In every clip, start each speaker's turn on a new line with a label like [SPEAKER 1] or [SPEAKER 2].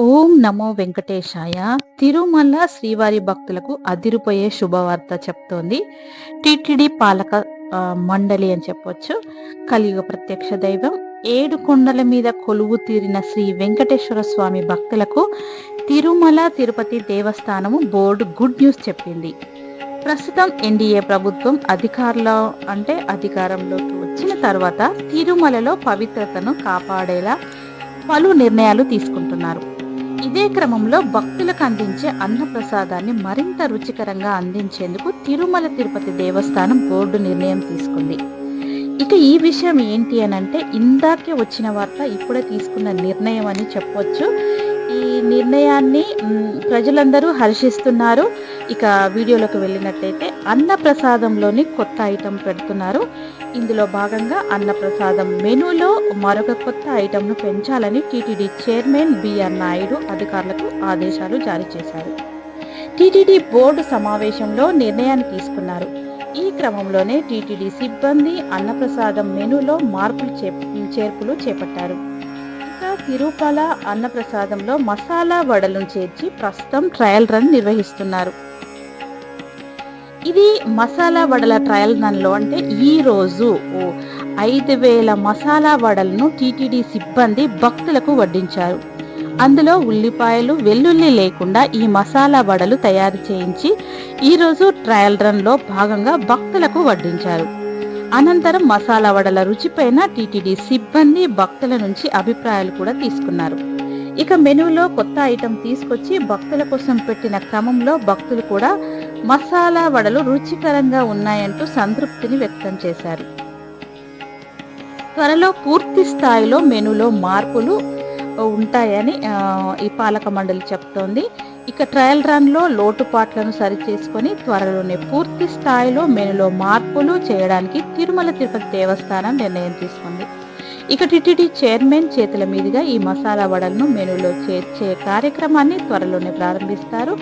[SPEAKER 1] ఓం నమో వెంకటేశాయ. తిరుమల శ్రీవారి భక్తులకు అదిరిపోయే శుభవార్త చెప్తోంది. టిటిడి పాలక మండలి అని చెప్పొచ్చు. కలియుగ ప్రత్యక్ష దైవం. ఏడు కొండల మీద కొలువు తీరిన శ్రీ వెంకటేశ్వర స్వామి భక్తులకు Tirumala Tirupati Devasthanam board good news చెప్పింది. ప్రస్తుతం ఎన్డీఏ ప్రభుత్వం అధికారంలో అంటే అధికారంలోకి వచ్చిన తర్వాత తిరుమలలో పవిత్రతను కాపాడేలా పలు నిర్ణయాలు తీసుకుంటున్నారు. ఇదే క్రమంలో భక్తులకు అందించే అన్న ప్రసాదాన్ని మరింత రుచికరంగా అందించేందుకు తిరుమల తిరుపతి దేవస్థానం బోర్డు నిర్ణయం తీసుకుంది. ఇక ఈ విషయం ఏంటి అని అంటే ఇందాకే వచ్చిన వార్త ఇప్పుడే తీసుకున్న నిర్ణయం అని చెప్పొచ్చు. ఈ నిర్ణయాన్ని ప్రజలందరూ హర్షిస్తున్నారు. ఇక వీడియోలోకి వెళ్ళినట్లయితే అన్నప్రసాదంలోని కొత్త ఐటెం పెడుతున్నారు. ఇందులో భాగంగా అన్నప్రసాదం మెనూలో మరొక కొత్త ఐటెంను పెంచాలని టీటీడీ చైర్మన్ బిఆర్ నాయుడు అధికారులకు ఆదేశాలు జారీ చేశారు. టీటీడీ బోర్డు సమావేశంలో నిర్ణయాన్ని తీసుకున్నారు. ఈ క్రమంలోనే టీటీడీ సిబ్బంది అన్నప్రసాదం మెనూలో మార్పులు చే చేర్పులు చేపట్టారు. ఇంకా తిరుపల అన్నప్రసాదంలో మసాలా వడలను చేర్చి ప్రస్తుతం ట్రయల్ రన్ నిర్వహిస్తున్నారు. ఇది మసాలా వడల ట్రయల్ రన్లో అంటే ఈ రోజు ఓ ఐదు వేల మసాలా వడలను టీటీడీ సిబ్బంది భక్తులకు వడ్డించారు. అందులో ఉల్లిపాయలు వెల్లుల్లి లేకుండా ఈ మసాలా వడలు తయారు చేయించి ఈరోజు ట్రయల్ రన్లో భాగంగా భక్తులకు వడ్డించారు. అనంతరం మసాలా వడల రుచిపైన టీటీడీ సిబ్బంది భక్తుల నుంచి అభిప్రాయాలు కూడా తీసుకున్నారు. ఇక మెనూలో కొత్త ఐటెం తీసుకొచ్చి భక్తుల కోసం పెట్టిన క్రమంలో భక్తులు కూడా మసాలా వడలు రుచికరంగా ఉన్నాయంటూ సంతృప్తిని వ్యక్తం చేశారు. త్వరలో పూర్తి స్థాయిలో మెనూలో మార్పులు ఉంటాయని ఈ పాలక మండలి చెప్తోంది. ఇక ట్రయల్ రన్లో లోటుపాట్లను సరిచేసుకొని త్వరలోనే పూర్తి స్థాయిలో మెనూలో మార్పులు చేయడానికి తిరుమల తిరుపతి దేవస్థానం నిర్ణయం తీసుకుంది. ఇక టిటిడి చైర్మన్ చేతుల మీదుగా ఈ మసాలా వడలను మెనూలో చేర్చే కార్యక్రమాన్ని త్వరలోనే ప్రారంభిస్తారు.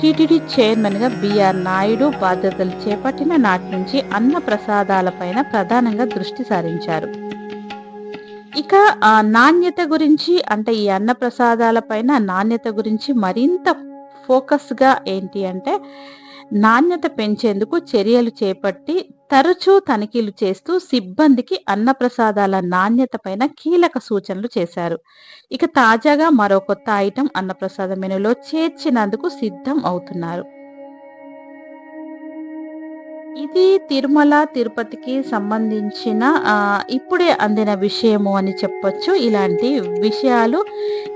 [SPEAKER 1] టీటీడీ చైర్మన్గా బిఆర్ నాయుడు బాధ్యతలు చేపట్టిన నాటి నుంచి అన్న ప్రసాదాలపైన ప్రధానంగా దృష్టి సారించారు. ఇక ఆ, నాణ్యత గురించి అంటే ఈ అన్న ప్రసాదాలపైన నాణ్యత గురించి మరింత ఫోకస్గా ఏంటి అంటే నాణ్యత పెంచేందుకు చర్యలు చేపట్టి తరచూ తనిఖీలు చేస్తూ సిబ్బందికి అన్నప్రసాదాల నాణ్యత పైన కీలక సూచనలు చేశారు. ఇక తాజాగా మరో కొత్త ఐటెం అన్నప్రసాద మెనూలో చేర్చినందుకు సిద్ధం అవుతున్నారు. ఇది తిరుమల తిరుపతికి సంబంధించిన ఇప్పుడే అందిన విషయము అని చెప్పొచ్చు. ఇలాంటి విషయాలు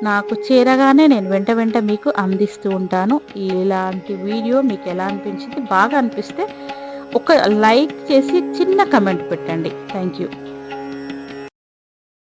[SPEAKER 1] నాకు చేరగానే నేను వెంట వెంట మీకు అందిస్తూ ఉంటాను. ఇలాంటి వీడియో మీకు ఎలా అనిపించింది బాగా అనిపిస్తే ఒక లైక్ చేసి చిన్న కమెంట్ పెట్టండి. Thank you.